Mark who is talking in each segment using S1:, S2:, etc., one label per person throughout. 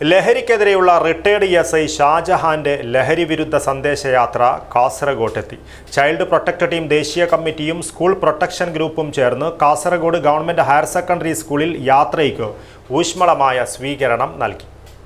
S1: ലഹരിക്കെതിരെയുള്ള retired S I ഷാജഹാന്റെ ലഹരി വിരുദ്ധ സന്ദേശയാത്ര കാസർഗോട്ടെത്തി. ചൈൽഡ് പ്രൊട്ടക്ട് ടീം ദേശീയ കമ്മിറ്റിയും സ്കൂൾ പ്രൊട്ടക്ഷൻ ഗ്രൂപ്പും ചേർന്ന് കാസർഗോഡ് ഗവൺമെന്റ് ഹയർ സെക്കൻഡറി സ്കൂളിൽ യാത്രയ്ക്ക് ഊഷ്മളമായ സ്വീകരണം നൽകി.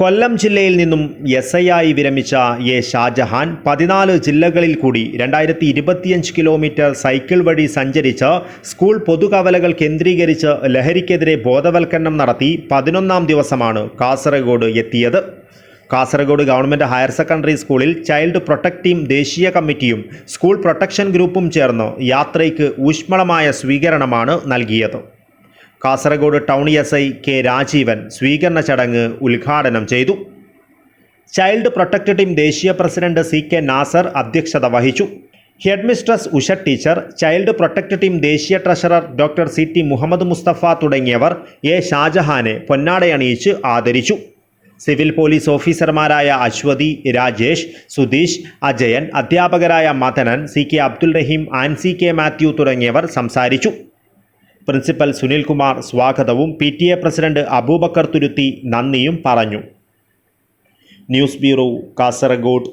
S1: Kollam ജില്ലയിൽ നിന്നും എസ് ഐ ആയി വിരമിച്ച എ ഷാജഹാൻ പതിനാല് ജില്ലകളിൽ കൂടി രണ്ടായിരത്തി ഇരുപത്തിയഞ്ച് കിലോമീറ്റർ സൈക്കിൾ വഴി സഞ്ചരിച്ച് സ്കൂൾ പൊതുകവലകൾ കേന്ദ്രീകരിച്ച് ലഹരിക്കെതിരെ ബോധവൽക്കരണം നടത്തി പതിനൊന്നാം ദിവസമാണ് കാസർഗോഡ് എത്തിയത്. കാസർഗോഡ് ഗവൺമെന്റ് ഹയർ സെക്കൻഡറി സ്കൂളിൽ ചൈൽഡ് പ്രൊട്ടക്ട് ടീം ദേശീയ കമ്മിറ്റിയും സ്കൂൾ പ്രൊട്ടക്ഷൻ ഗ്രൂപ്പും ചേർന്ന് യാത്രയ്ക്ക് ഊഷ്മളമായ സ്വീകരണമാണ് നൽകിയത്. Kasaragod town S I K Rajeevan സ്വീകരണ ചടങ്ങ് ഉദ്ഘാടനം ചെയ്തു. ചൈൽഡ് പ്രൊട്ടക്റ്റ് ടീം ദേശീയ പ്രസിഡന്റ് സി കെ നാസർ അധ്യക്ഷത വഹിച്ചു. Headmistress Usha teacher child protect team ദേശീയ treasurer doctor C T Muhammad Musthafa തുടങ്ങിയവർ എ ഷാജഹാനെ പൊന്നാടയണിയിച്ച് ആദരിച്ചു. സിവിൽ പോലീസ് ഓഫീസർമാരായ അശ്വതി രാജേഷ് സുധീഷ് അജയൻ അധ്യാപകരായ Madanan C K Abdul Raheem Ancy K Mathew തുടങ്ങിയവർ സംസാരിച്ചു. പ്രിൻസിപ്പൽ സുനിൽകുമാർ സ്വാഗതവും P T A president Abubakar Thuruthi നന്ദിയും പറഞ്ഞു. News bureau Kasaragod.